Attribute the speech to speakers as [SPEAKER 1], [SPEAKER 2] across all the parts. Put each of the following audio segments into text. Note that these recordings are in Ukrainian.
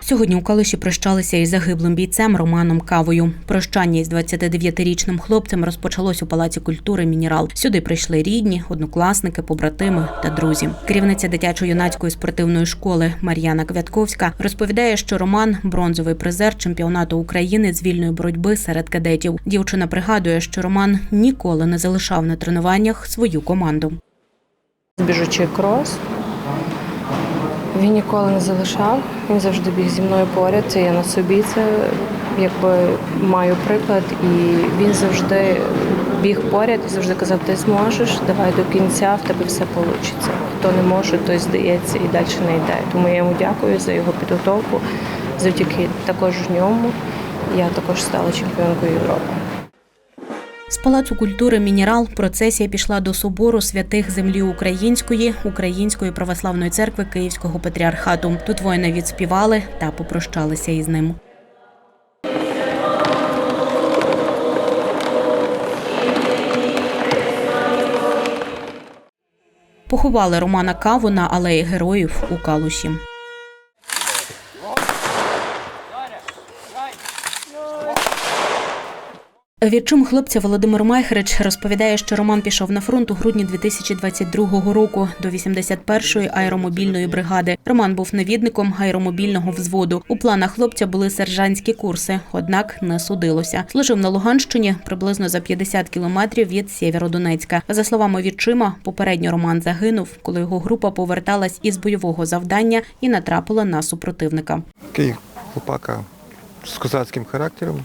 [SPEAKER 1] Сьогодні у Калиші прощалися із загиблим бійцем Романом Кавою. Прощання із 29-річним хлопцем розпочалось у Палаці культури Мінерал. Сюди прийшли рідні, однокласники, побратими та друзі. Керівниця дитячо-юнацької спортивної школи Мар'яна Квятковська розповідає, що Роман бронзовий призер чемпіонату України з вільної боротьби серед кадетів. Дівчина пригадує, що Роман ніколи не залишав на тренуваннях свою команду.
[SPEAKER 2] Біжучи крос. Він ніколи не залишав, він завжди біг зі мною поряд. Це я на собі це якби маю приклад, і він завжди біг поряд і завжди казав, ти зможеш, давай до кінця, в тебе все вийде. Хто не може, той здається і далі не йде. Тому я йому дякую за його підготовку. Завдяки також ньому я також стала чемпіонкою Європи.
[SPEAKER 1] З палацу культури Мінерал процесія пішла до собору святих землі української Української православної церкви Київського патріархату. Тут воїни відспівали та попрощалися із ним. Поховали Романа Каву на алеї героїв у Калуші. Відчим хлопця Володимир Майхрич розповідає, що Роман пішов на фронт у грудні 2022 року до 81-ї аеромобільної бригади. Роман був навідником аеромобільного взводу. У планах хлопця були сержантські курси, однак не судилося. Служив на Луганщині приблизно за 50 кілометрів від Сєвєродонецька. За словами відчима, попередньо Роман загинув, коли його група поверталась із бойового завдання і натрапила на супротивника.
[SPEAKER 3] Такий хлопака з козацьким характером,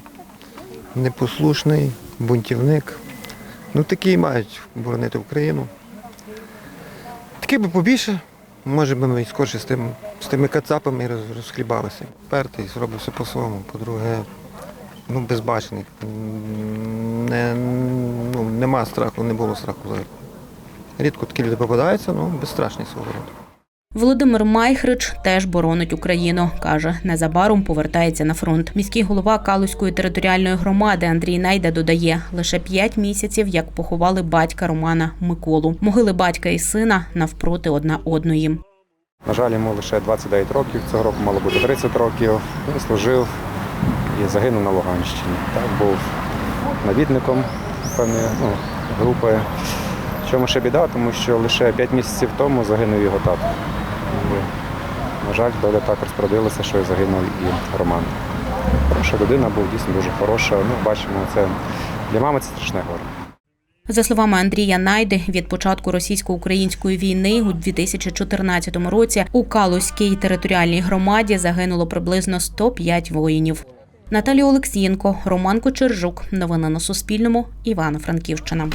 [SPEAKER 3] непослушний, бунтівник. Ну такі мають боронити Україну. Такий би побільше, може би ми скорше з, тим, з тими кацапами роз- розхлібалися. Пертий, зробив все по-своєму. По-друге, ну, безбачний. Не, ну, нема страху, не було страху. Рідко такі люди попадаються, ну безстрашний свого роду.
[SPEAKER 1] Володимир Майхрич теж боронить Україну. каже, незабаром повертається на фронт. Міський голова Калузької територіальної громади Андрій Найда додає, лише п'ять місяців, як поховали батька Романа Миколу. Могили батька і сина навпроти одна одної.
[SPEAKER 4] На жаль, йому лише 29 років, цього року мало бути 30 років. Він служив і загинув на Луганщині. Так, був навідником певної ну, групи. Чому ще біда, тому що лише 5 місяців тому загинув його тато. На жаль, доля так розпорядилася, що і загинув і Роман. Хороша людина був дійсно дуже хороша. Ну, бачимо, це для мами це страшне горе.
[SPEAKER 1] За словами Андрія Найди, від початку російсько-української війни у 2014 році у Калузькій територіальній громаді загинуло приблизно 105 воїнів. Наталія Олексієнко, Роман Кочержук. Новини на Суспільному. Івано-Франківщина.